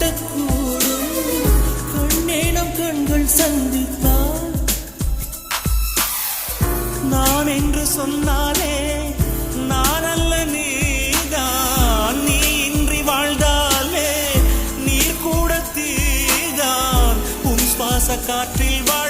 மூட்டக்கூடும் கண்ணே நம் கண்கள் சந்தித்தால் நான் என்று சொன்னாலே நான் அல்ல நீதான். நீ இன்றி வாழ்ந்தாலே நீர் கூட தீதான். உன் சுவாச காற்றில் வாழ்